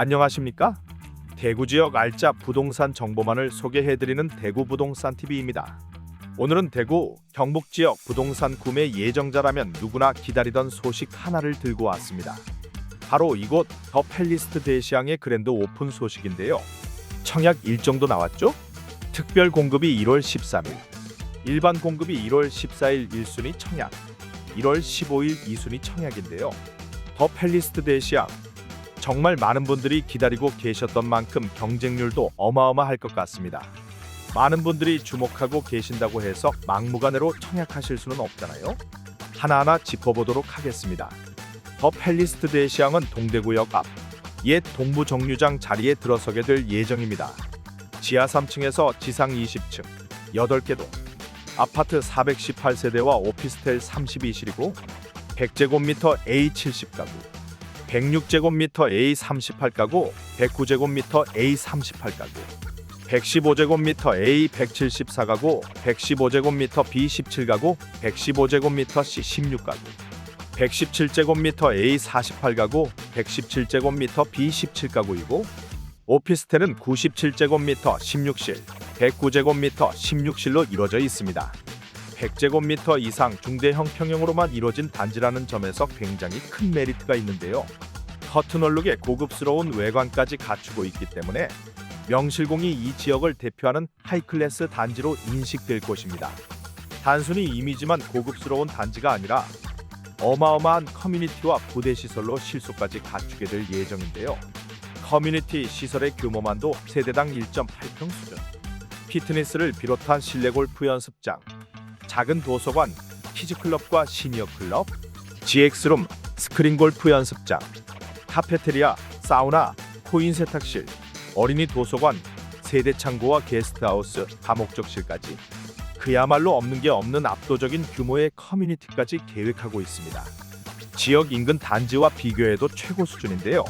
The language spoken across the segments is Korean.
안녕하십니까? 대구 지역 알짜 부동산 정보만을 소개해드리는 대구 부동산 TV입니다. 오늘은 대구 경북 지역 부동산 구매 예정자라면 누구나 기다리던 소식 하나를 들고 왔습니다. 바로 이곳 더 팰리스트 대시양의 그랜드 오픈 소식인데요. 청약 일정도 나왔죠? 특별 공급이 1월 13일, 일반 공급이 1월 14일 1순위 청약, 1월 15일 2순위 청약인데요. 더 팰리스트 대시양 정말 많은 분들이 기다리고 계셨던 만큼 경쟁률도 어마어마할 것 같습니다. 많은 분들이 주목하고 계신다고 해서 막무가내로 청약하실 수는 없잖아요. 하나하나 짚어보도록 하겠습니다. 더 팰리스트 대시양은 동대구역 앞 옛 동부 정류장 자리에 들어서게 될 예정입니다. 지하 3층에서 지상 20층 8개 동 아파트 418세대와 오피스텔 32실이고 100제곱미터 A70가구 106제곱미터 A38가구, 109제곱미터 A38가구, 115제곱미터 A174가구, 115제곱미터 B17가구, 115제곱미터 C16가구, 117제곱미터 A48가구, 117제곱미터 B17가구이고 오피스텔은 97제곱미터 16실, 109제곱미터 16실로 이루어져 있습니다. 100제곱미터 이상 중대형 평형으로만 이루어진 단지라는 점에서 굉장히 큰 메리트가 있는데요. 커튼홀룩의 고급스러운 외관까지 갖추고 있기 때문에 명실공히 이 지역을 대표하는 하이클래스 단지로 인식될 것입니다. 단순히 이미지만 고급스러운 단지가 아니라 어마어마한 커뮤니티와 부대 시설로 실속까지 갖추게 될 예정인데요. 커뮤니티 시설의 규모만도 세대당 1.8평 수준. 피트니스를 비롯한 실내 골프 연습장, 작은 도서관, 키즈클럽과 시니어클럽, GX룸, 스크린 골프 연습장, 카페테리아, 사우나, 코인 세탁실, 어린이 도서관, 세대 창고와 게스트하우스, 다목적실까지 그야말로 없는 게 없는 압도적인 규모의 커뮤니티까지 계획하고 있습니다. 지역 인근 단지와 비교해도 최고 수준인데요.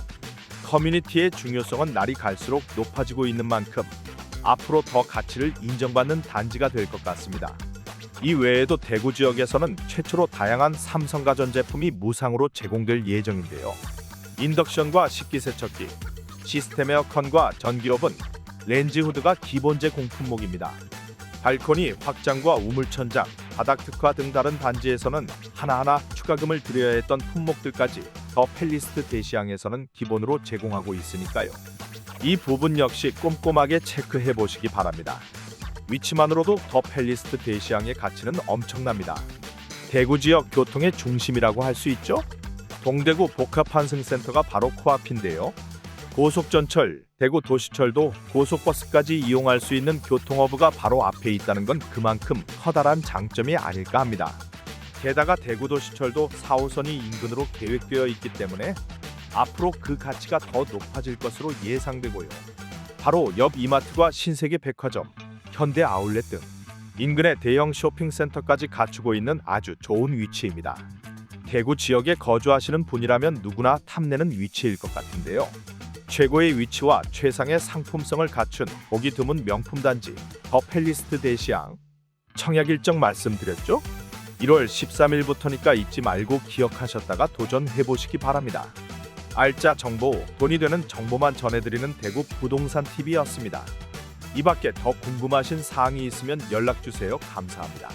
커뮤니티의 중요성은 날이 갈수록 높아지고 있는 만큼 앞으로 더 가치를 인정받는 단지가 될 것 같습니다. 이 외에도 대구 지역에서는 최초로 다양한 삼성가전 제품이 무상으로 제공될 예정인데요. 인덕션과 식기세척기, 시스템 에어컨과 전기오븐, 렌즈 후드가 기본제 공품목입니다. 발코니 확장과 우물천장, 바닥 특화 등 다른 단지에서는 하나하나 추가금을 들여야 했던 품목들까지 더 팰리스트 대시양에서는 기본으로 제공하고 있으니까요. 이 부분 역시 꼼꼼하게 체크해 보시기 바랍니다. 위치만으로도 더 팰리스트 대시양의 가치는 엄청납니다. 대구 지역 교통의 중심이라고 할 수 있죠? 동대구 복합환승센터가 바로 코앞인데요. 고속전철, 대구 도시철도 고속버스까지 이용할 수 있는 교통허브가 바로 앞에 있다는 건 그만큼 커다란 장점이 아닐까 합니다. 게다가 대구 도시철도 4호선이 인근으로 계획되어 있기 때문에 앞으로 그 가치가 더 높아질 것으로 예상되고요. 바로 옆 이마트와 신세계 백화점, 현대 아울렛 등 인근의 대형 쇼핑센터까지 갖추고 있는 아주 좋은 위치입니다. 대구 지역에 거주하시는 분이라면 누구나 탐내는 위치일 것 같은데요. 최고의 위치와 최상의 상품성을 갖춘 보기 드문 명품 단지 더 팰리스트 대시양 청약 일정 말씀드렸죠? 1월 13일부터니까 잊지 말고 기억하셨다가 도전해 보시기 바랍니다. 알짜 정보, 돈이 되는 정보만 전해드리는 대구 부동산 TV였습니다. 이 밖에 더 궁금하신 사항이 있으면 연락 주세요. 감사합니다.